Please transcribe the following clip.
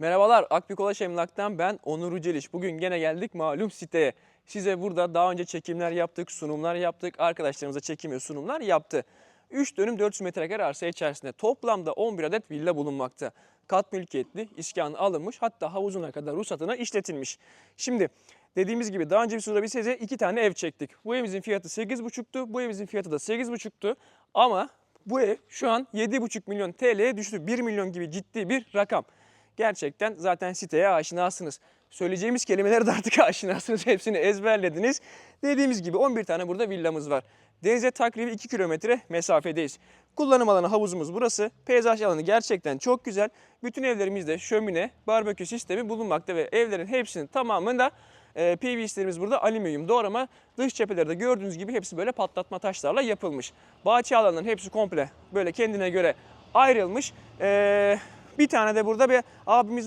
Merhabalar Akbikolaş Emlak'tan ben Onur Uceliş. Bugün gene geldik malum siteye. Size burada daha önce çekimler yaptık, sunumlar yaptık. Arkadaşlarımıza çekim ve sunumlar yaptı. 3 dönüm 400 metrekare arsa içerisinde toplamda 11 adet villa bulunmakta. Kat mülkiyetli, iskanı alınmış hatta havuzuna kadar ruhsatına işletilmiş. Şimdi dediğimiz gibi daha önce bir sırada biz size iki tane ev çektik. Bu evimizin fiyatı 8,5'tu, bu evimizin fiyatı da 8,5'tu. Ama bu ev şu an 7,5 milyon TL'ye düştü. 1 milyon gibi ciddi bir rakam. Gerçekten zaten siteye aşinasınız. Söyleyeceğimiz kelimeleri de artık aşinasınız. Hepsini ezberlediniz. Dediğimiz gibi 11 tane burada villamız var. Denize takribi 2 kilometre mesafedeyiz. Kullanım alanı havuzumuz burası. Peyzaj alanı gerçekten çok güzel. Bütün evlerimizde şömine, barbekü sistemi bulunmakta ve evlerin hepsinin tamamında e, PVC'lerimiz burada alüminyum doğrama. Dış cepheleri de gördüğünüz gibi hepsi böyle patlatma taşlarla yapılmış. Bahçe alanların hepsi komple böyle kendine göre ayrılmış. E, bir tane de burada bir abimiz